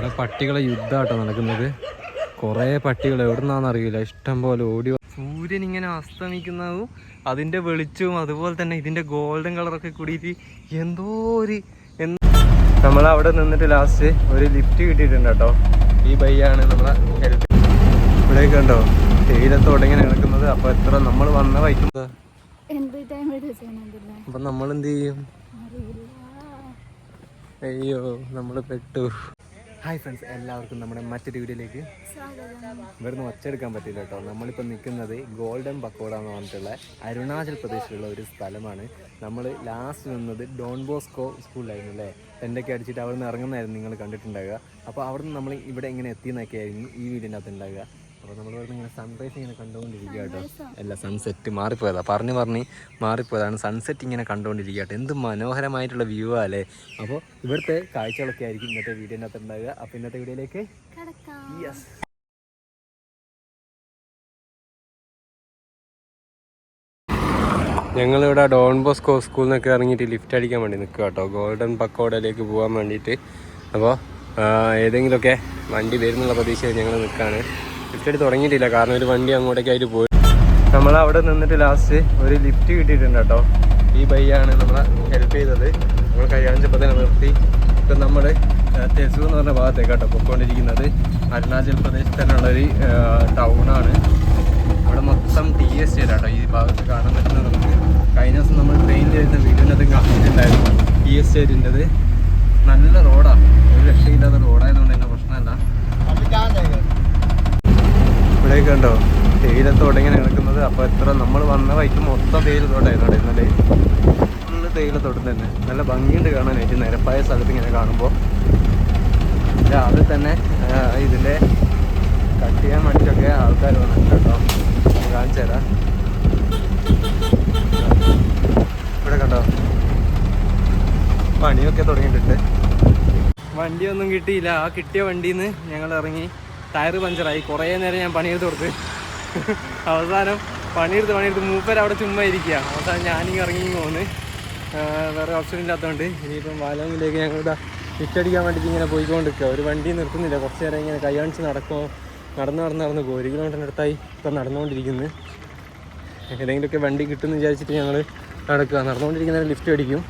ഇവിടെ പട്ടികളെ യുദ്ധമാട്ടോ നടക്കുന്നത്. കുറേ പട്ടികൾ എവിടുന്നാന്ന് അറിയില്ല ഇഷ്ടം പോലെ ഓടി സൂര്യൻ ഇങ്ങനെ അസ്തമിക്കുന്നതും അതിന്റെ വെളിച്ചവും അതുപോലെ തന്നെ ഇതിന്റെ ഗോൾഡൻ കളറൊക്കെ കൂടിയിട്ട് എന്തോ ഒരു നമ്മൾ അവിടെ നിന്നിട്ട് ലാസ്റ്റ് ഒരു ലിഫ്റ്റ് കിട്ടിയിട്ടുണ്ട് കേട്ടോ ഈ ബൈയാണ് നമ്മളെ ഹെൽത്ത്. ഇവിടെയൊക്കെ ഉണ്ടോ തേയിലത്തോടെ ഇങ്ങനെ കിടക്കുന്നത്. അപ്പൊ എത്ര നമ്മൾ വന്ന വൈക്കുന്നത് അപ്പൊ നമ്മൾ എന്ത് ചെയ്യും അയ്യോ നമ്മൾ പെട്ടു. ഹായ് ഫ്രണ്ട്സ് എല്ലാവർക്കും നമ്മുടെ മറ്റൊരു വീഡിയോയിലേക്ക് ഇവിടുന്ന് ഒച്ചെടുക്കാൻ പറ്റില്ല കേട്ടോ. നമ്മളിപ്പോൾ നിൽക്കുന്നത് ഗോൾഡൻ പക്കോട എന്ന് പറഞ്ഞിട്ടുള്ള അരുണാചൽ പ്രദേശിലുള്ള ഒരു സ്ഥലമാണ്. നമ്മൾ ലാസ്റ്റ് നിന്നത് ഡോൺ ബോസ്കോ സ്കൂളിലായിരുന്നു അല്ലേ? ടെന്റൊക്കെ അടിച്ചിട്ട് അവിടെ നിന്ന് ഇറങ്ങുന്നതായിരുന്നു നിങ്ങൾ കണ്ടിട്ടുണ്ടാകുക അപ്പോൾ അവിടെ നിന്ന് നമ്മൾ ഇവിടെ എങ്ങനെ എത്തിയെന്നൊക്കെ ആയിരുന്നു ഈ വീടിന്റെ അകത്ത് ഉണ്ടാകുക അപ്പോൾ നമ്മൾ ഇവിടെ ഇങ്ങനെ സൺറൈസ് ഇങ്ങനെ കണ്ടുകൊണ്ടിരിക്കുക കേട്ടോ. അല്ല സൺസെറ്റ് മാറിപ്പോയതാ. പറഞ്ഞു പറഞ്ഞ് മാറിപ്പോയതാണ് സൺസെറ്റ് ഇങ്ങനെ കണ്ടുകൊണ്ടിരിക്കുക കേട്ടോ. എന്ത് മനോഹരമായിട്ടുള്ള വ്യൂ അല്ലേ? അപ്പോൾ ഇവിടുത്തെ കാഴ്ചകളൊക്കെ ആയിരിക്കും ഇന്നത്തെ വീഡിയോന്റെ അകത്ത് ഉണ്ടാവുക. അപ്പോൾ ഇന്നത്തെ വീഡിയോയിലേക്ക് യെസ് ഞങ്ങളിവിടെ ഡോൺ ബോസ്കോ സ്കൂളിൽ നിന്നൊക്കെ ഇറങ്ങിയിട്ട് ലിഫ്റ്റ് അടിക്കാൻ വേണ്ടി നിൽക്കുക കേട്ടോ. ഗോൾഡൻ പക്കോടയിലേക്ക് പോകാൻ വേണ്ടിയിട്ട്. അപ്പോൾ ഏതെങ്കിലുമൊക്കെ വണ്ടി വരുന്നുള്ള പ്രതീക്ഷയിൽ ഞങ്ങൾ നിൽക്കുകയാണ്. ലിഫ്റ്റ് തുടങ്ങിയിട്ടില്ല. കാരണം ഒരു വണ്ടി അങ്ങോട്ടേക്കായിട്ട് പോയി. നമ്മൾ അവിടെ നിന്നിട്ട് ലാസ്റ്റ് ഒരു ലിഫ്റ്റ് കിട്ടിയിട്ടുണ്ട് കേട്ടോ. ഈ ബൈയാണ് നമ്മളെ ഹെൽപ്പ് ചെയ്തത്. നമ്മൾ കൈകാണിച്ചപ്പോൾ തന്നെ നിർത്തി. ഇപ്പം നമ്മൾ തെസു എന്ന് പറഞ്ഞ ഭാഗത്തേക്ക് കേട്ടോ പൊയ്ക്കൊണ്ടിരിക്കുന്നത്. അരുണാചൽ പ്രദേശ് തന്നെയുള്ളൊരു ടൗണാണ് അവിടെ മൊത്തം ടി എസ് ടി കേട്ടോ ഈ ഭാഗത്ത് കാണാൻ പറ്റുന്നത് നമുക്ക്. കഴിഞ്ഞ ദിവസം നമ്മൾ ട്രെയിനിൽ ചെയ്ത വീഡിയോനകത്ത് കാണിച്ചിട്ടുണ്ടായിരുന്നു ടി എസ് ടി നല്ല റോഡാണ് ഒരു രക്ഷയില്ലാത്ത റോഡായതുകൊണ്ട് തന്നെ പ്രശ്നമല്ല. ഉണ്ടോ തേയിലത്തോടെ ഇങ്ങനെ കിടക്കുന്നത് അപ്പോൾ എത്ര നമ്മൾ വന്ന വൈക്ക് മൊത്തം തേയിലത്തോട്ടായിരുന്നു ഇന്നലെ. ഫുള്ള് തേയിലത്തോട്ടം തന്നെ. നല്ല ഭംഗിയുണ്ട് കാണാനായിട്ട് നിരപ്പായ സ്ഥലത്ത് ഇങ്ങനെ കാണുമ്പോൾ രാവിലെ തന്നെ ഇതിന്റെ കട്ട് ചെയ്യാൻ വേണ്ടിയിട്ടൊക്കെ ആൾക്കാർ വന്നിട്ടുണ്ട് കേട്ടോ. കാണിച്ചു തരാം. ഇവിടെ കണ്ടോ? പണിയൊക്കെ തുടങ്ങിയിട്ടുണ്ട്. വണ്ടിയൊന്നും കിട്ടിയില്ല. ആ കിട്ടിയ വണ്ടിയിൽ നിന്ന് ഞങ്ങൾ ഇറങ്ങി. ടയർ പഞ്ചറായി. കുറേ നേരം ഞാൻ പണിയെടുത്ത് കൊടുത്ത്. അവസാനം പണിയെടുത്ത് പണിയെടുത്ത് മൂപ്പർ അവിടെ ചുമ്മാ ഇരിക്കുക അവസാനം ഞാനിങ്ങ് ഇറങ്ങി പോകുന്നു വേറെ ഓപ്ഷൻ ഇല്ലാത്തതുകൊണ്ട് ഇനിയിപ്പം വാലോങ്ങിലേക്ക് ഞങ്ങൾ ഇതാ ലിഫ്റ്റടിക്കാൻ വേണ്ടിയിട്ട് ഇങ്ങനെ പോയിക്കൊണ്ടിരിക്കുക ഒരു വണ്ടി നിർത്തുന്നില്ല. കുറച്ച് നേരം ഇങ്ങനെ കൈ കാണിച്ച് നടക്കുമോ നടന്ന് നടന്ന് നടന്ന് പോകും ഒരു കിലോമീറ്ററിന്റെ അടുത്തായി ഇപ്പം നടന്നുകൊണ്ടിരിക്കുന്നു. ഏതെങ്കിലുമൊക്കെ വണ്ടി കിട്ടുമെന്ന് വിചാരിച്ചിട്ട് ഞങ്ങൾ നടക്കുക നടന്നുകൊണ്ടിരിക്കുന്നതിന് ലിഫ്റ്റ് അടിക്കും.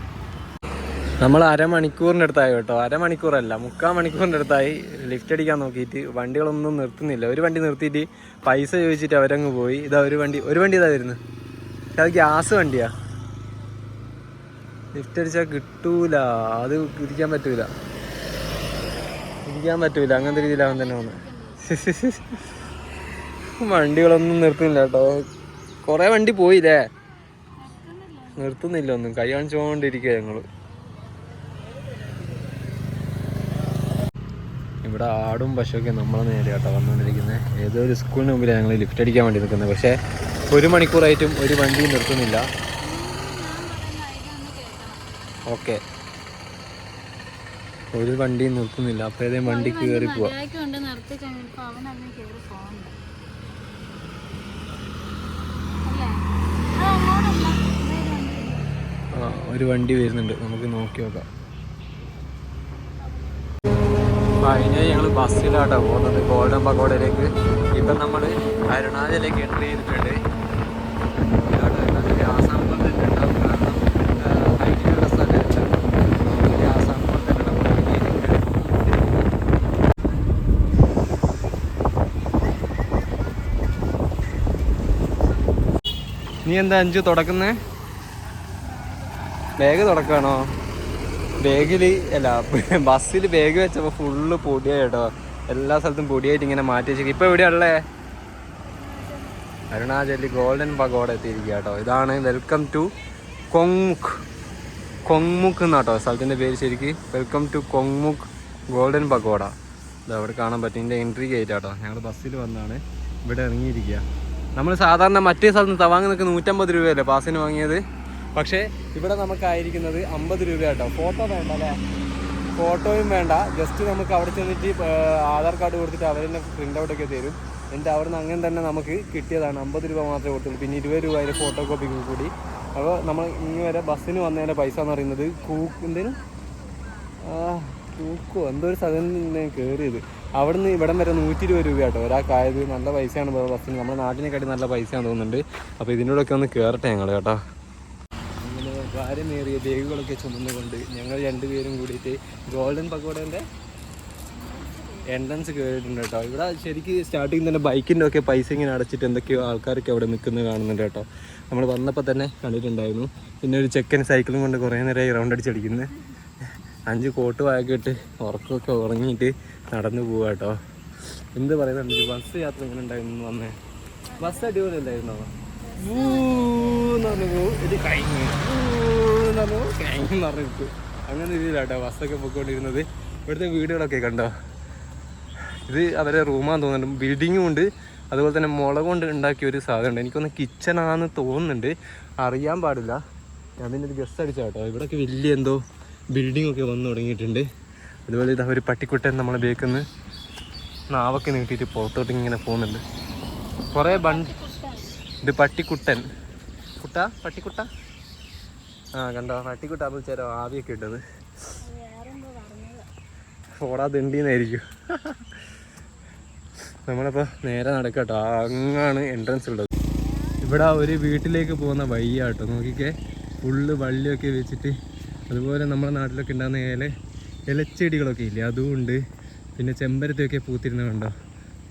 നമ്മൾ അരമണിക്കൂറിന്റെ അടുത്തായി കേട്ടോ. അരമണിക്കൂറല്ല മുക്കാൽ മണിക്കൂറിന്റെ അടുത്തായി ലിഫ്റ്റ് അടിക്കാൻ നോക്കിയിട്ട് വണ്ടികളൊന്നും നിർത്തുന്നില്ല. ഒരു വണ്ടി നിർത്തിയിട്ട് പൈസ ചോദിച്ചിട്ട് അവരങ്ങ് പോയി. ഇതാ ഒരു വണ്ടി ഒരു വണ്ടി ഇതാ വരുന്നത് അത് ഗ്യാസ് വണ്ടിയാ. ലിഫ്റ്റ് അടിച്ചാൽ കിട്ടൂല. അത് ഇരിക്കാൻ പറ്റൂല. ഇരിക്കാൻ പറ്റൂല. അങ്ങനത്തെ രീതിയിലാവാൻ തന്നെ വന്ന്. വണ്ടികളൊന്നും നിർത്തുന്നില്ല കേട്ടോ. കുറേ വണ്ടി പോയില്ലേ? നിർത്തുന്നില്ല ഒന്നും. കൈ കാണിച്ചുകൊണ്ടിരിക്കുക ഞങ്ങൾ. ഇവിടെ ആടും പശുവൊക്കെ നമ്മളെ നേരെ കേട്ടോ വന്നുകൊണ്ടിരിക്കുന്നത്. ഏതോ ഒരു സ്കൂളിന് മുമ്പിലാണ് ഞങ്ങൾ ലിഫ്റ്റ് അടിക്കാൻ വേണ്ടി നിൽക്കുന്നത്. പക്ഷേ ഒരു മണിക്കൂറായിട്ടും ഒരു വണ്ടി നിർത്തുന്നില്ല. ഓക്കെ. ഒരു വണ്ടി നിർത്തുന്നില്ല. അപ്പോൾ ഏതെങ്കിലും വണ്ടി കയറി പോവാ. ഒരു വണ്ടി വരുന്നുണ്ട്. നമുക്ക് നോക്കി നോക്കാം. കഴിഞ്ഞ ഞങ്ങൾ ബസ്സിലാട്ടോ പോകുന്നത്. ഗോൾഡൻ പകോടയിലേക്ക് ഇപ്പം നമ്മൾ അരുണാചലേക്ക് എൻട്രി ചെയ്തിട്ടുണ്ട്. നീ എന്താ അഞ്ചു തുടക്കുന്നേ? ബാഗ് തുറക്കാണോ ബാഗിൽ അല്ല ബസ്സിൽ ബാഗ് വെച്ചപ്പോൾ ഫുള്ള് പൊടിയായി കേട്ടോ. എല്ലാ സ്ഥലത്തും പൊടിയായിട്ട് ഇങ്ങനെ മാറ്റി വെച്ചേക്കും ഇപ്പൊ എവിടെയാ ഉള്ളേ? അരുണാചലി ഗോൾഡൻ പഗോഡ എത്തിയിരിക്കുക കേട്ടോ. ഇതാണ് വെൽക്കം ടു കൊങ്മുഖ് കൊങ്മുഖ് എന്നാട്ടോ സ്ഥലത്തിന്റെ പേര് ശരിക്ക്. Welcome to Kongmukh golden pagoda. ഇത് അവിടെ കാണാൻ പറ്റും. ഇതിന്റെ എൻട്രി ഗേറ്റ് ആട്ടോ ഞങ്ങൾ ബസ്സിൽ വന്നാണ് ഇവിടെ ഇറങ്ങിയിരിക്കുക നമ്മൾ സാധാരണ മറ്റേ സ്ഥലത്ത് തവാങ്ങ് നിൽക്കുന്ന നൂറ്റമ്പത് രൂപയല്ലേ പാസിന് വാങ്ങിയത്? പക്ഷേ ഇവിടെ നമുക്കായിരിക്കുന്നത് അമ്പത് രൂപ കേട്ടോ ഫോട്ടോ വേണ്ട അല്ലേ ഫോട്ടോയും വേണ്ട. ജസ്റ്റ് നമുക്ക് അവിടെ ചെന്നിട്ട് ആധാർ കാർഡ് കൊടുത്തിട്ട് അവർ തന്നെ പ്രിന്റ് ഔട്ടൊക്കെ തരും. എന്നിട്ട് അവിടെ നിന്ന് അങ്ങനെ തന്നെ നമുക്ക് കിട്ടിയതാണ്. അമ്പത് രൂപ മാത്രമേ കൊടുത്തുള്ളൂ. പിന്നെ ഇരുപത് രൂപ ഫോട്ടോ കോപ്പിക്ക് കൂടി. അപ്പോൾ നമ്മൾ ഇനി വരെ ബസ്സിന് വന്നതിന്റെ പൈസ എന്ന് പറയുന്നത് കൂക്കോ തൂക്കോ? എന്തോ ഒരു സ്ഥലം കയറിയത് അവിടുന്ന് ഇവിടം വരെ നൂറ്റി ഇരുപത് രൂപ കേട്ടോ ഒരാൾക്കായത്. നല്ല പൈസയാണ് ബസ്സിന്. നമ്മുടെ നാട്ടിനെക്കാട്ടി നല്ല പൈസയാണ് തോന്നുന്നുണ്ട്. അപ്പോൾ ഇതിനോടൊക്കെ ഒന്ന് കയറട്ടെ ഞങ്ങൾ കേട്ടോ. ഭാരമേറിയ ബാഗുകളൊക്കെ ചുമന്നുകൊണ്ട് ഞങ്ങൾ രണ്ടുപേരും കൂടിയിട്ട് ഗോൾഡൻ പക്കോടേന്റെ എൻട്രൻസ് കയറിയിട്ടുണ്ട് കേട്ടോ. ഇവിടെ ശരിക്കും സ്റ്റാർട്ടിങ് തന്നെ ബൈക്കിന്റെ ഒക്കെ പൈസ ഇങ്ങനെ അടച്ചിട്ട് എന്തൊക്കെയോ ആൾക്കാരൊക്കെ അവിടെ നിൽക്കുന്നത് കാണുന്നുണ്ട് കേട്ടോ. നമ്മൾ വന്നപ്പോൾ തന്നെ കണ്ടിട്ടുണ്ടായിരുന്നു. പിന്നെ ഒരു ചെക്കൻ സൈക്കിളും കൊണ്ട് കുറേ നേരം റൗണ്ട് അടിച്ചടിക്കുന്നത് അഞ്ച് കോട്ട് വാങ്ങിയിട്ട് ഉറക്കമൊക്കെ ഉറങ്ങിയിട്ട് നടന്നു പോവുക കേട്ടോ. എന്ത് പറയുന്നുണ്ട്? ബസ് യാത്ര എങ്ങനെ ഉണ്ടായിരുന്നു വന്നേ ബസ് അടിപൊളി അല്ലായിരുന്നോ അങ്ങനെ രീതിയിലാട്ടോ ബസ്സൊക്കെ പൊയ്ക്കൊണ്ടിരുന്നത്. ഇവിടുത്തെ വീടുകളൊക്കെ കണ്ടോ? ഇത് അവരെ റൂമാന്ന് തോന്നുന്നുണ്ട്. ബിൽഡിങ്ങും ഉണ്ട്. അതുപോലെ തന്നെ മുളക് കൊണ്ട് ഉണ്ടാക്കിയ ഒരു സാധനമുണ്ട്. എനിക്കൊന്ന് കിച്ചണാന്ന് തോന്നുന്നുണ്ട്. അറിയാൻ പാടില്ല. ഞാൻ പിന്നെ ഒരു ഗസ്റ്റ് അടിച്ച കേട്ടോ ഇവിടെയൊക്കെ വലിയ എന്തോ ബിൽഡിംഗ് ഒക്കെ വന്നു തുടങ്ങിയിട്ടുണ്ട്. അതുപോലെ ഇതാ ഒരു പട്ടിക്കുട്ടൻ നമ്മളെ നിന്ന് നാവൊക്കെ നീട്ടിയിട്ട് പുറത്തോട്ട് ഇങ്ങനെ പോകുന്നുണ്ട്. കുറേ ബണ്ട് ഇത് പട്ടിക്കുട്ടൻ. കുട്ട? പട്ടിക്കുട്ട? ആ കണ്ടോ? പട്ടിക്കുട്ട അപ്പോൾ ചേരോ ആവിയൊക്കെ ഇട്ടത്. ഫോടാ ദണ്ടിന്നായിരിക്കും നമ്മളിപ്പോൾ നേരെ നടക്കട്ടോ. അങ്ങാണ് എൻട്രൻസ് ഉള്ളത്. ഇവിടെ ഒരു വീട്ടിലേക്ക് പോകുന്ന വഴിയാട്ടോ നോക്കിക്കേ ഫുള്ള് വള്ളിയൊക്കെ വെച്ചിട്ട് അതുപോലെ നമ്മുടെ നാട്ടിലൊക്കെ ഉണ്ടാകുന്ന ഇല ഇലച്ചെടികളൊക്കെ ഇല്ലേ? അതും ഉണ്ട്. പിന്നെ ചെമ്പരത്തിയൊക്കെ പൂത്തിരുന്ന കണ്ടോ?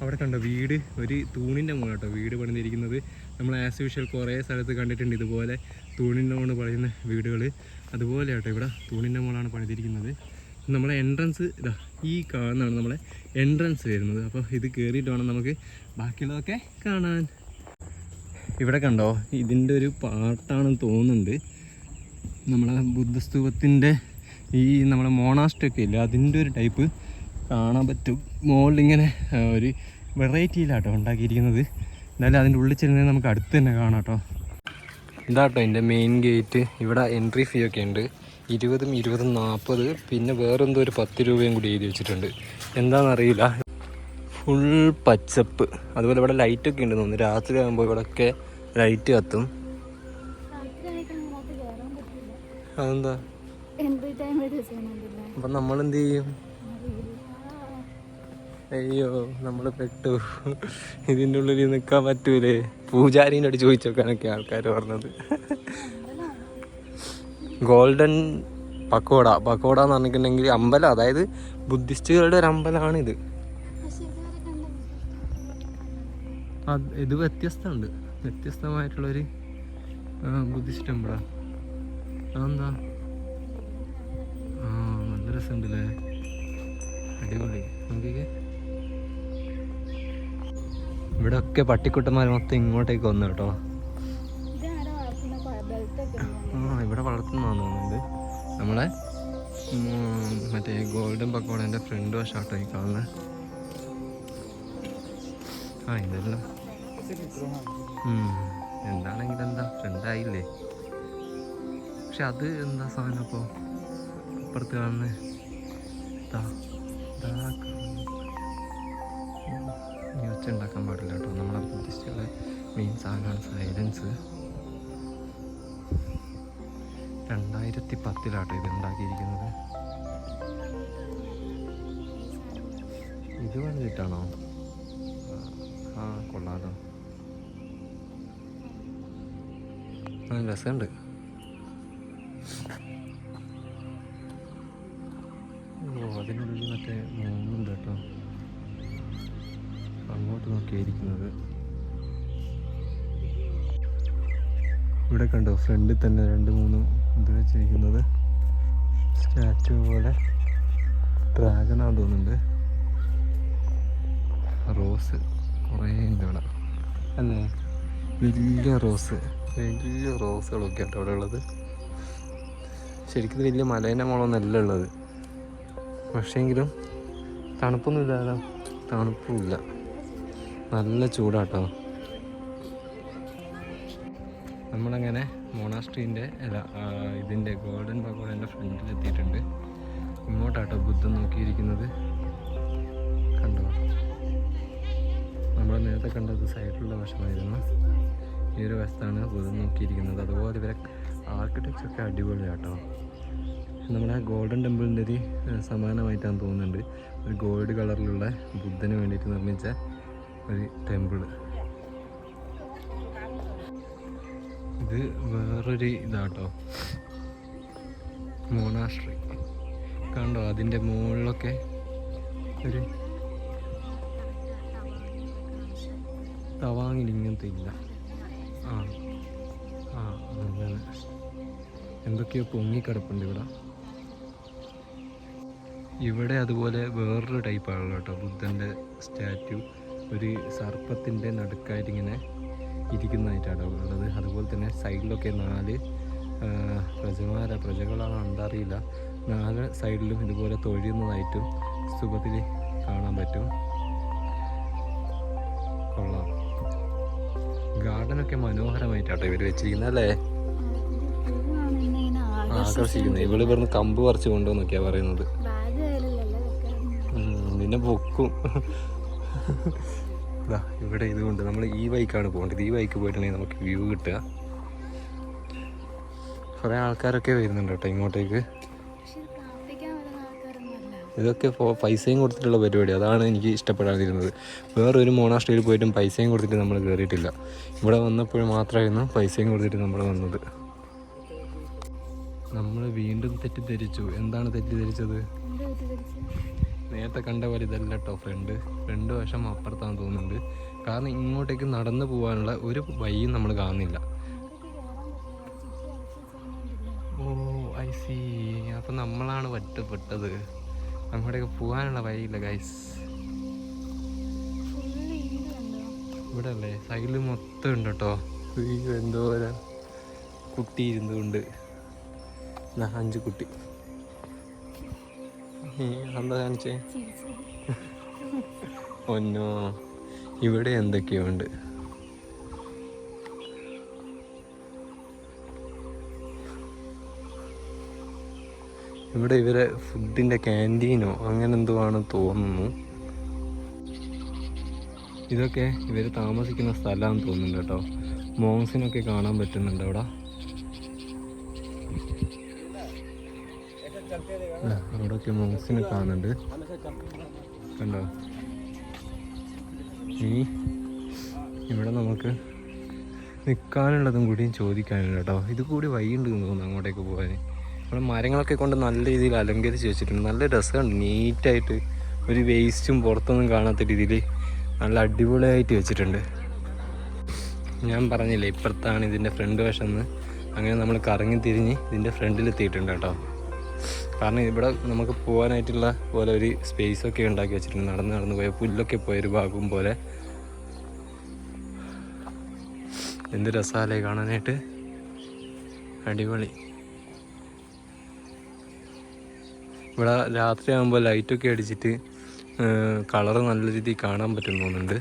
അവിടെ കണ്ടോ വീട്? ഒരു തൂണിന്റെ മുകളിൽ കേട്ടോ വീട് പണിതിരിക്കുന്നത്. നമ്മൾ ആസ് യൂഷ്വൽ കുറേ സ്ഥലത്ത് കണ്ടിട്ടുണ്ട് ഇതുപോലെ തൂണിന്റെ മോണ് പണിയുന്ന വീടുകൾ അതുപോലെ കേട്ടോ ഇവിടെ തൂണിന്റെ മോളാണ് പണിതിരിക്കുന്നത്. നമ്മളെ എൻട്രൻസ് ഇതാ ഈ കാണുന്നതാണ് നമ്മളെ എൻട്രൻസ് വരുന്നത്. അപ്പോൾ ഇത് കയറിയിട്ട് വേണം നമുക്ക് ബാക്കിയുള്ളതൊക്കെ കാണാൻ. ഇവിടെ കണ്ടോ ഇതിന്റെ ഒരു പാട്ടാണെന്ന് തോന്നുന്നുണ്ട്. നമ്മളെ ബുദ്ധസ്തൂപത്തിന്റെ ഈ നമ്മളെ മോണാസ്റ്റൊക്കെ ഇല്ല അതിന്റെ ഒരു ടൈപ്പ് കാണാൻ പറ്റും. മുകളിലിങ്ങനെ ഇങ്ങനെ ഒരു വെറൈറ്റിയിലാട്ടോ ഉണ്ടാക്കിയിരിക്കുന്നത്. എന്നാലും അതിന്റെ ഉള്ളിൽ ചെല്ലുന്നത് നമുക്ക് അടുത്ത് തന്നെ കാണാം കേട്ടോ. ഇതാട്ടോ എന്റെ മെയിൻ ഗേറ്റ് ഇവിടെ എൻട്രി ഫീ ഒക്കെ ഉണ്ട്. ഇരുപതും ഇരുപതും നാൽപ്പത് പിന്നെ വേറെന്തോ ഒരു പത്ത് രൂപയും കൂടി എഴുതി വെച്ചിട്ടുണ്ട്. എന്താണെന്നറിയില്ല ഫുൾ പച്ചപ്പ്. അതുപോലെ ഇവിടെ ലൈറ്റൊക്കെ ഉണ്ട് തോന്നുന്നു. രാത്രി ആകുമ്പോൾ ഇവിടെയൊക്കെ ലൈറ്റ് കത്തും അതെന്താ? അപ്പം നമ്മൾ എന്ത് ചെയ്യും? അയ്യോ നമ്മൾ പെട്ടു. ഇതിന്റെ ഉള്ളിൽ നിൽക്കാൻ പറ്റൂലേ? പൂജാരീനോട് ചോദിച്ചോക്കാനൊക്കെ ആൾക്കാർ പറഞ്ഞത്. ഗോൾഡൻ പക്കോട. പക്കോട എന്ന് പറഞ്ഞിട്ടുണ്ടെങ്കിൽ അമ്പലം അതായത് ബുദ്ധിസ്റ്റുകളുടെ ഒരു അമ്പലമാണിത്. ഇത് വ്യത്യസ്തമുണ്ട്. വ്യത്യസ്തമായിട്ടുള്ളൊരു ബുദ്ധിസ്റ്റ് ടെമ്പിളാ അതെന്താ? ആ നല്ല രസമുണ്ടല്ലേ? അടിപൊളി. നോക്കിക്കേ. ഇവിടെ ഒക്കെ പട്ടിക്കുട്ടന്മാർ മൊത്തം ഇങ്ങോട്ടേക്ക് വന്നു കേട്ടോ. ആ ഇവിടെ വളർത്തുന്നതാന്ന് തോന്നുന്നുണ്ട്. നമ്മളെ മറ്റേ ഗോൾഡൻ പക്കോടേന്റെ ഫ്രണ്ട് വശാട്ടോ ഈ കാണുന്നത് ആ ഇതെല്ലാം. എന്താണെങ്കിൽ എന്താ ഫ്രണ്ടായില്ലേ പക്ഷെ അത് എന്താ സാധനം അപ്പോൾ അപ്പുറത്ത് കാണുന്നത് ഇതാ ഒച്ച ഉണ്ടാക്കാൻ പാടില്ല കേട്ടോ. നമ്മളെ ബുദ്ധിസ്റ്റുകളെ മെയിൻ സാധനമാണ് സൈലൻസ് രണ്ടായിരത്തി പത്തിലാട്ടോ ഇത് ഉണ്ടാക്കിയിരിക്കുന്നത്. ഇത് വന്നിട്ടാണോ? ആ കൊള്ളാലോ. ആ രസമുണ്ട്. ഓ അതിനുള്ളിൽ മറ്റേ മൂന്നുണ്ട് കേട്ടോ. അങ്ങോട്ട് നോക്കിയിരിക്കുന്നത്. ഇവിടെ കണ്ടോ ഫ്രണ്ടിൽ തന്നെ രണ്ട് മൂന്ന് ഇത് വെച്ചിരിക്കുന്നത്. സ്റ്റാച്ചു പോലെ ഡ്രാഗണാണ് തോന്നുന്നുണ്ട്. റോസ് കുറേ ഉണ്ട് ഇവിടെ. അല്ലേ? വലിയ റോസ് വലിയ റോസുകളൊക്കെ ആട്ടോ ഇവിടെ ഉള്ളത്. ശരിക്കും വലിയ മലേന്റെ മുകളൊന്നല്ല ഉള്ളത്. പക്ഷേങ്കിലും തണുപ്പൊന്നും ഇല്ലാതെ. തണുപ്പുമില്ല നല്ല ചൂടാട്ടോ. നമ്മളങ്ങനെ മോണാസ്ട്രീന്റെ അല്ല ഇതിന്റെ ഗോൾഡൻ പഗോഡന്റെ ഫ്രണ്ടിൽ എത്തിയിട്ടുണ്ട് ഇങ്ങോട്ടാട്ടോ ബുദ്ധൻ നോക്കിയിരിക്കുന്നത്. കണ്ടോ? നമ്മൾ നേരത്തെ കണ്ടത് സൈഡിലുള്ള വശമായിരുന്നു. ഈ ഒരു വശത്താണ് ബുദ്ധൻ നോക്കിയിരിക്കുന്നത്. അതുപോലെ ഇവരെ ആർക്കിടെക്ചറൊക്കെ അടിപൊളിയാട്ടോ. നമ്മുടെ ഗോൾഡൻ ടെമ്പിളിന്റെ ഒരു സമാനമായിട്ടാണ് തോന്നുന്നുണ്ട്. ഒരു ഗോൾഡ് കളറിലുള്ള ബുദ്ധന് വേണ്ടിയിട്ട് നിർമ്മിച്ച ഒരു ടെമ്പിൾ ഇത് വേറൊരു ഇതാട്ടോ. മോണാസ്ട്രി കണ്ടോ അതിന്റെ മുകളിലൊക്കെ ഒരു തവാങ്ങിൽ ഇങ്ങനത്തെ ഇല്ല. ആ ആ അങ്ങനെ എന്തൊക്കെയോ പൊങ്ങിക്കിടപ്പുണ്ട് ഇവിടെ. ഇവിടെ അതുപോലെ വേറൊരു ടൈപ്പാണല്ലോ കേട്ടോ ബുദ്ധന്റെ സ്റ്റാറ്റ്യൂ ഒരു സർപ്പത്തിന്റെ നടുക്കായിട്ട് ഇങ്ങനെ ഇരിക്കുന്നതായിട്ടാണ് ഉള്ളത്. അതുപോലെ തന്നെ സൈഡിലൊക്കെ നാല് പ്രജമാര പ്രജകളാണോ എന്തറിയില്ല നാല് സൈഡിലും ഇതുപോലെ തൊഴിയുന്നതായിട്ടും സുഖത്തിൽ കാണാൻ പറ്റും. കൊള്ളാം. ഗാർഡനൊക്കെ മനോഹരമായിട്ടാട്ടോ ഇവർ വെച്ചിരിക്കുന്നത് അല്ലേ? ആകർഷിക്കുന്നത്. ഇവൾ ഇവിടുന്ന് കമ്പ് പറിച്ചു കൊണ്ടുവന്നൊക്കെയാ പറയുന്നത്. നിന്നെ പൊക്കും ദാ ഇവിടെ ഇതുകൊണ്ട് നമ്മൾ ഈ ബൈക്കാണ് പോകേണ്ടത്. ഈ ബൈക്ക് പോയിട്ടുണ്ടെങ്കിൽ നമുക്ക് വ്യൂ കിട്ടുക. കുറേ ആൾക്കാരൊക്കെ വരുന്നുണ്ട് കേട്ടോ ഇങ്ങോട്ടേക്ക്. ഇത് ഇതൊക്കെ പൈസയും കൊടുത്തിട്ടുള്ള പരിപാടി. അതാണ് എനിക്ക് ഇഷ്ടപ്പെടാതിരുന്നത്. വേറൊരു മോണാസ്ട്രിയിൽ പോയിട്ടും പൈസയും കൊടുത്തിട്ട് നമ്മൾ കയറിയിട്ടില്ല ഇവിടെ വന്നപ്പോൾ മാത്രമായിരുന്നു പൈസയും കൊടുത്തിട്ട് നമ്മൾ വന്നത്. നമ്മൾ വീണ്ടും തെറ്റിദ്ധരിച്ചു. എന്താണ് തെറ്റിദ്ധരിച്ചത്? നേരത്തെ കണ്ട പോലെ ഇതല്ല കേട്ടോ ഫ്രണ്ട് ഫ്രണ്ട് വശം അപ്പുറത്താന്ന് തോന്നുന്നുണ്ട്. കാരണം ഇങ്ങോട്ടേക്ക് നടന്നു പോകാനുള്ള ഒരു വഴിയും നമ്മൾ കാണുന്നില്ല. ഓ ഐ സി അപ്പം നമ്മളാണ് ഒറ്റപ്പെട്ടത് അങ്ങോട്ടേക്ക് പോകാനുള്ള വഴിയില്ല ഗൈസ് ഇവിടെ അല്ലേ സൈഡിൽ മൊത്തം ഉണ്ട് കേട്ടോ എന്തോ കുട്ടി ഇരുന്നുകൊണ്ട്. അഞ്ച് കുട്ടി. എന്താ കാണിച്ചേ? ചിരിച്ച് ഒന്നോ ഇവിടെ എന്തൊക്കെയോ ഉണ്ട്. ഇവിടെ ഇവരെ ഫുഡിന്റെ ക്യാന്റീനോ അങ്ങനെ എന്തോ ആണ് തോന്നുന്നു. ഇതൊക്കെ ഇവർ താമസിക്കുന്ന സ്ഥലമാണെന്ന് തോന്നുന്നുണ്ട് കേട്ടോ. മോങ്സിനൊക്കെ കാണാൻ പറ്റുന്നുണ്ട് അവിടെ. അവിടെയൊക്കെ മോങ്സിനെ കാണുന്നുണ്ട്. കണ്ടോ? ഇനി ഇവിടെ നമുക്ക് നിൽക്കാനുള്ളതും കൂടിയും ചോദിക്കാനുണ്ട് കേട്ടോ. ഇത് കൂടി വൈകിണ്ട് തോന്നുന്നു അങ്ങോട്ടേക്ക് പോകാൻ. ഇവിടെ മരങ്ങളൊക്കെ കൊണ്ട് നല്ല രീതിയിൽ അലങ്കരിച്ച് വെച്ചിട്ടുണ്ട്. നല്ല രസമുണ്ട്. നീറ്റായിട്ട് ഒരു വേസ്റ്റും പുറത്തൊന്നും കാണാത്ത രീതിയിൽ നല്ല അടിപൊളിയായിട്ട് വെച്ചിട്ടുണ്ട്. ഞാൻ പറഞ്ഞില്ലേ ഇപ്പുറത്താണ് ഇതിന്റെ ഫ്രണ്ട് വശം അങ്ങനെ നമ്മൾ കറങ്ങി തിരിഞ്ഞ് ഇതിന്റെ ഫ്രണ്ടിലെത്തിയിട്ടുണ്ട് കേട്ടോ. കാരണം ഇവിടെ നമുക്ക് പോകാനായിട്ടുള്ള പോലെ ഒരു സ്പേസ് ഒക്കെ ഉണ്ടാക്കി വെച്ചിട്ടുണ്ട്. നടന്ന് നടന്ന് പോയ പുല്ലൊക്കെ പോയ ഒരു ഭാഗവും പോലെ. എന്ത് രസാലേ കാണാനായിട്ട്? അടിപൊളി. ഇവിടെ രാത്രിയാകുമ്പോൾ ലൈറ്റൊക്കെ അടിച്ചിട്ട് കളറ് നല്ല രീതിയിൽ കാണാൻ പറ്റും തോന്നുന്നുണ്ട്.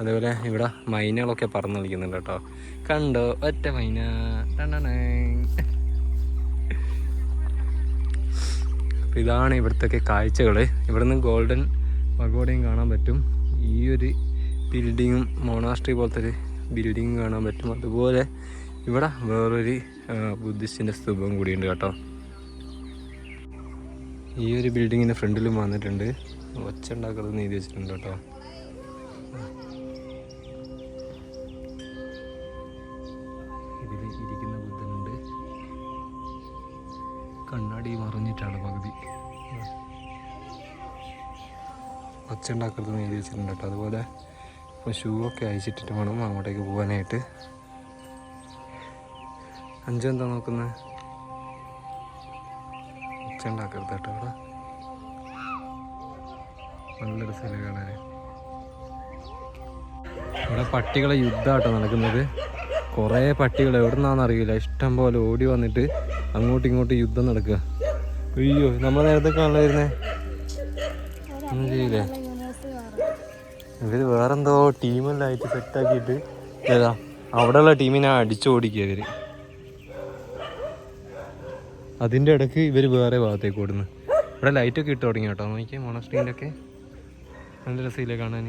അതേപോലെ ഇവിടെ മൈനകളൊക്കെ പറന്ന് കളിക്കുന്നുണ്ട് കേട്ടോ. കണ്ടോ? ഒറ്റ മൈന. ടണണേ. അപ്പൊ ഇതാണ് ഇവിടുത്തെ കാഴ്ചകൾ ഇവിടുന്ന് ഗോൾഡൻ പഗോഡയും കാണാൻ പറ്റും. ഈ ഒരു ബിൽഡിങ്ങും മോണാസ്ട്രി പോലത്തെ ഒരു ബിൽഡിങ്ങും കാണാൻ പറ്റും. അതുപോലെ ഇവിടെ വേറൊരു ബുദ്ധിസ്റ്റിന്റെ സ്തൂപം കൂടിയുണ്ട് കേട്ടോ. ഈ ഒരു ബിൽഡിങ്ങിന്റെ ഫ്രണ്ടിലും വന്നിട്ടുണ്ട്. ഒച്ച ഉണ്ടാക്കുന്നത് എഴുതി വെച്ചിട്ടുണ്ട് കേട്ടോ. ഒച്ച ഉണ്ടാക്കരുത് എഴുതി വെച്ചിട്ടുണ്ട് കേട്ടോ. അതുപോലെ ഇപ്പോൾ ഷൂ ഒക്കെ അയച്ചിട്ടിട്ട് വേണം അങ്ങോട്ടേക്ക് പോകാനായിട്ട്. അഞ്ചു എന്താ നോക്കുന്നത് ഒച്ച ഉണ്ടാക്കരുത് കേട്ടോ ഇവിടെ. നല്ലൊരു സ്ഥലം കാണാൻ. ഇവിടെ പട്ടികളെ യുദ്ധമാട്ടോ നടക്കുന്നത്. കുറേ പട്ടികൾ എവിടെ നിന്നാണെന്ന് അറിയില്ല. ഇഷ്ടം പോലെ ഓടി വന്നിട്ട് അങ്ങോട്ടും ഇങ്ങോട്ടും യുദ്ധം നടക്കുക. അയ്യോ നമ്മൾ നേരത്തെ കാണാൻ വരുന്നേ? ഒന്നും ചെയ്യില്ലേ? ഇവർ വേറെന്തോ ടീമെല്ലാം ആയിട്ട് സെറ്റാക്കിയിട്ട് ഏതാ അവിടെയുള്ള ടീമിനെ അടിച്ചോടിക്കുക ഇവർ. അതിന്റെ ഇടയ്ക്ക് ഇവർ വേറെ ഭാഗത്തേക്ക് ഓടുന്നു. ഇവിടെ ലൈറ്റൊക്കെ ഇട്ട് തുടങ്ങി കേട്ടോ. നോക്കിയാൽ മോണസ്ട്രീന്റെ ഒക്കെ. നല്ല രസമില്ലേ കാണാൻ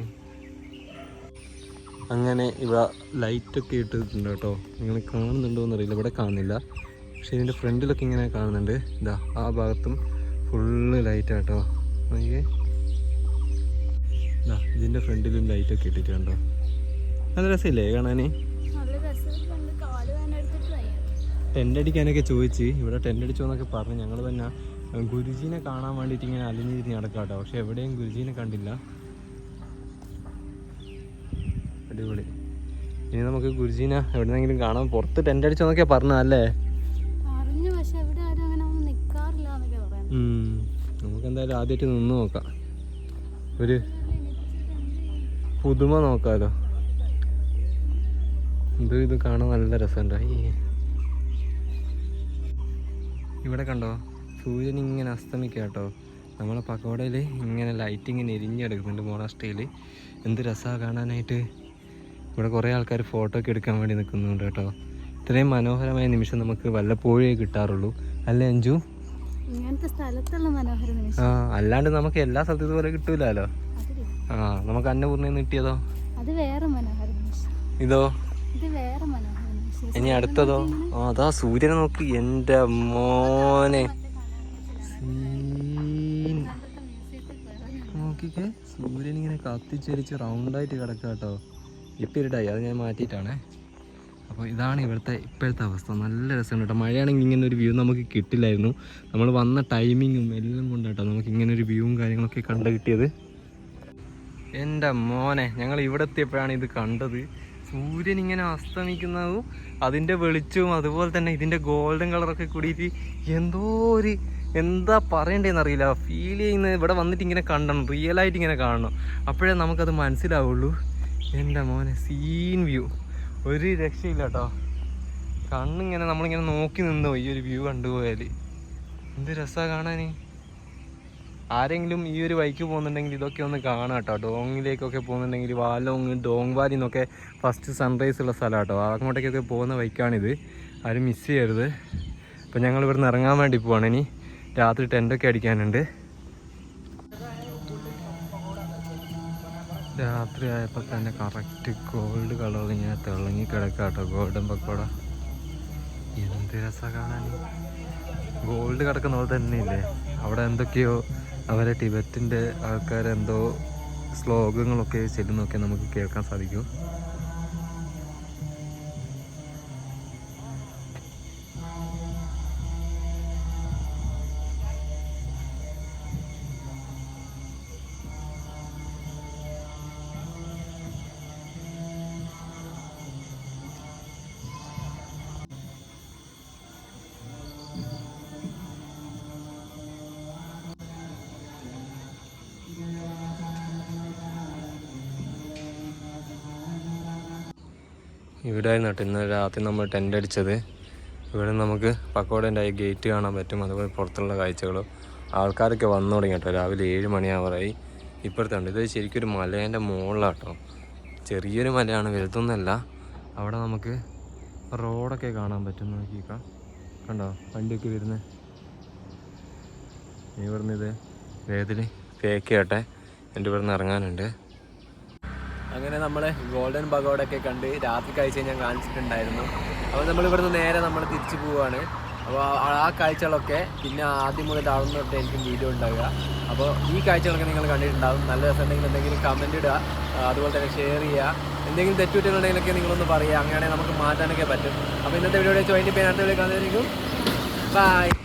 അങ്ങനെ ഇവിടെ ലൈറ്റൊക്കെ ഇട്ടിട്ടുണ്ട് കേട്ടോ. നിങ്ങൾ കാണുന്നുണ്ടോ എന്നറിയില്ല. ഇവിടെ കാണുന്നില്ല. പക്ഷെ ഇതിന്റെ ഫ്രണ്ടിലൊക്കെ ഇങ്ങനെ കാണുന്നുണ്ട്. ഇതാ ആ ഭാഗത്തും ഫുള്ള് ലൈറ്റാട്ടോ നോക്കിയേ. ഇതിന്റെ ഫ്രണ്ടിലും ലൈറ്റ് ഒക്കെ ഇട്ടിട്ടുണ്ടോ നല്ല രസമില്ലേ കാണാനേ? ടെന്റ് അടിക്കാനൊക്കെ ചോദിച്ച്. ഇവിടെ ടെന്റ് അടിച്ചോ എന്നൊക്കെ പറഞ്ഞു ഞങ്ങൾ തന്നെ ഗുരുജീനെ കാണാൻ വേണ്ടിയിട്ട് ഇങ്ങനെ അലിഞ്ഞിരുന്ന് നടക്കാട്ടോ. നടക്കാം കേട്ടോ പക്ഷെ എവിടെയും ഗുരുജീനെ കണ്ടില്ല. അടിപൊളി. ഇനി നമുക്ക് ഗുരുജീനെ എവിടെന്നെങ്കിലും കാണാം പുറത്ത് ടെന്റ് അടിച്ചോ എന്നൊക്കെ പറഞ്ഞല്ലേ നമുക്ക് എന്തായാലും ആദ്യമായിട്ട് നിന്ന് നോക്കാം. ഒരു പുതുമ നോക്കാലോ. ഇത് ഇത് കാണാൻ നല്ല രസമുണ്ട്. ഇവിടെ കണ്ടോ? സൂര്യൻ ഇങ്ങനെ അസ്തമിക്കുക കേട്ടോ. നമ്മളെ പക്കോടയിൽ ഇങ്ങനെ ലൈറ്റ് ഇങ്ങനെ എരിഞ്ഞെടുക്കുന്നുണ്ട് മോണാസ്ട്രിയിൽ എന്ത് രസമാണ് കാണാനായിട്ട്. ഇവിടെ കുറേ ആൾക്കാർ ഫോട്ടോ ഒക്കെ എടുക്കാൻ വേണ്ടി നിൽക്കുന്നുണ്ട് കേട്ടോ. ഇത്രയും മനോഹരമായ നിമിഷം നമുക്ക് വല്ലപ്പോഴേ കിട്ടാറുള്ളൂ. അല്ലേ അഞ്ചു ആ അല്ലാണ്ട് നമുക്ക് എല്ലാ സ്ഥലത്തും ഇതുപോലെ കിട്ടൂലല്ലോ ആ നമുക്ക് അന്നപൂർണ കിട്ടിയതോ? അത് വേറെ മനോഹരം ഇതോ? ഇത് വേറെ മനോഹരം ഇനി അടുത്തതോ? ആ അതാ സൂര്യനെ നോക്കി. എന്റെ മോനെ. നോക്കിക്കേ. സൂര്യൻ ഇങ്ങനെ കത്തിച്ചരിച്ച് റൗണ്ടായിട്ട് കിടക്കുക കേട്ടോ. ഇപ്പം ഇരുട്ടായി. അത് ഞാൻ മാറ്റിയിട്ടാണേ. അപ്പോൾ ഇതാണ് ഇവിടുത്തെ ഇപ്പോഴത്തെ അവസ്ഥ. നല്ല രസമുണ്ട് കേട്ടോ. മഴയാണെങ്കിൽ ഇങ്ങനെ ഒരു വ്യൂ നമുക്ക് കിട്ടില്ലായിരുന്നു. നമ്മൾ വന്ന ടൈമിങ്ങും എല്ലാം കൊണ്ടാട്ടോ നമുക്ക് ഇങ്ങനെ ഒരു വ്യൂവും കാര്യങ്ങളൊക്കെ കണ്ടു കിട്ടിയത്. എന്റെ മോനെ ഞങ്ങൾ ഇവിടെ എത്തിയപ്പോഴാണ് ഇത് കണ്ടത്. സൂര്യൻ ഇങ്ങനെ അസ്തമിക്കുന്നതും അതിന്റെ വെളിച്ചവും അതുപോലെ തന്നെ ഇതിന്റെ ഗോൾഡൻ കളറൊക്കെ കൂടിയിട്ട് എന്തോ ഒരു എന്താ പറയണ്ടേന്ന് അറിയില്ല. ഫീൽ ചെയ്യുന്നത് ഇവിടെ വന്നിട്ട് ഇങ്ങനെ കാണണം റിയലായിട്ട് ഇങ്ങനെ കാണണം. അപ്പോഴേ നമുക്കത് മനസ്സിലാവുള്ളൂ. എന്റെ മോനെ സീൻ വ്യൂ ഒരു രക്ഷയില്ല കേട്ടോ കണ്ണിങ്ങനെ നമ്മളിങ്ങനെ നോക്കി നിന്നോ ഈ ഒരു വ്യൂ കണ്ടുപോയാൽ എന്ത് രസമാണ് കാണാൻ ആരെങ്കിലും ഈ ഒരു ബൈക്ക് പോകുന്നുണ്ടെങ്കിൽ ഇതൊക്കെ ഒന്ന് കാണാം കേട്ടോ. ഡോങ്ങിലേക്കൊക്കെ പോകുന്നുണ്ടെങ്കിൽ വാലോങ് ഡോങ് വാലി എന്നൊക്കെ ഫസ്റ്റ് സൺറൈസ് ഉള്ള സ്ഥലം കേട്ടോ. അങ്ങോട്ടേക്കൊക്കെ പോകുന്ന ബൈക്കാണിത് ആരും മിസ് ചെയ്യരുത്. അപ്പോൾ ഞങ്ങൾ ഇവിടുന്ന് ഇറങ്ങാൻ വേണ്ടി പോവാണ് ഇനി. രാത്രി ടെന്റൊക്കെ അടിക്കാനുണ്ട്. രാത്രി ആയപ്പോൾ തന്നെ കറക്റ്റ് ഗോൾഡ് കളർ ഇങ്ങനെ തിളങ്ങി കിടക്കാം കേട്ടോ. Golden pagoda. എന്ത് രസമാണ് കാണാൻ ഗോൾഡ് കിടക്കുന്ന പോലെ അവിടെ എന്തൊക്കെയോ അവരെ ടിബറ്റിന്റെ ആൾക്കാരെന്തോ ശ്ലോകങ്ങളൊക്കെ ചെല്ലുന്നൊക്കെ നമുക്ക് കേൾക്കാൻ സാധിക്കും. ഇവിടെ ആയിരുന്നു കേട്ടോ. ഇന്നലെ രാത്രി നമ്മൾ ടെന്റ് അടിച്ചത്. ഇവിടെ നമുക്ക് പക്കോടേന്റെ ഗേറ്റ് കാണാൻ പറ്റും. അതുപോലെ പുറത്തുള്ള കാഴ്ചകളും. ആൾക്കാരൊക്കെ വന്നു തുടങ്ങി കേട്ടോ. രാവിലെ ഏഴ് മണിയാവാറായി ഇപ്പുറത്തുണ്ട് ഇത് ശരിക്കും ഒരു മലേന്റെ മുകളിലാണ് കേട്ടോ ചെറിയൊരു മലയാണ് വലുതൊന്നല്ല അവിടെ നമുക്ക് റോഡൊക്കെ കാണാൻ പറ്റും. നോക്കിക്കാം കണ്ടോ? വണ്ടിയൊക്കെ വരുന്നത്. ഇത് വേദിൽ ഫേക്ക് കേട്ടെ. എന്റെ ഇവിടുന്ന് ഇറങ്ങാനുണ്ട്. അങ്ങനെ നമ്മൾ ഗോൾഡൻ പഗോഡൊക്കെ കണ്ട് രാത്രി കാഴ്ച ഞാൻ കാണിച്ചിട്ടുണ്ടായിരുന്നു. അപ്പോൾ നമ്മൾ ഇവിടുന്ന് നേരെ നമ്മൾ തിരിച്ചു പോവുകയാണ് അപ്പോൾ ആ- കാഴ്ചകളൊക്കെ പിന്നെ ആദ്യം മുതൽ അളന്ന് തൊട്ട് വീഡിയോ ഉണ്ടാവുക. അപ്പോൾ ഈ കാഴ്ചകളൊക്കെ നിങ്ങൾ കണ്ടിട്ടുണ്ടാവും. നല്ല രസമുണ്ടെങ്കിൽ എന്തെങ്കിലും കമന്റ് ഇടുക. അതുപോലെ തന്നെ ഷെയർ ചെയ്യുക. എന്തെങ്കിലും തെറ്റുകുറ്റങ്ങളുണ്ടെങ്കിലൊക്കെ നിങ്ങളൊന്ന് പറയുക. അങ്ങനെയാണെങ്കിൽ നമുക്ക് മാറ്റാനൊക്കെ പറ്റും. അപ്പോൾ ഇന്നത്തെ വീഡിയോ ചെയ്യാൻ അടുത്ത വീഡിയോ കാണുന്നതായിരിക്കും ബൈ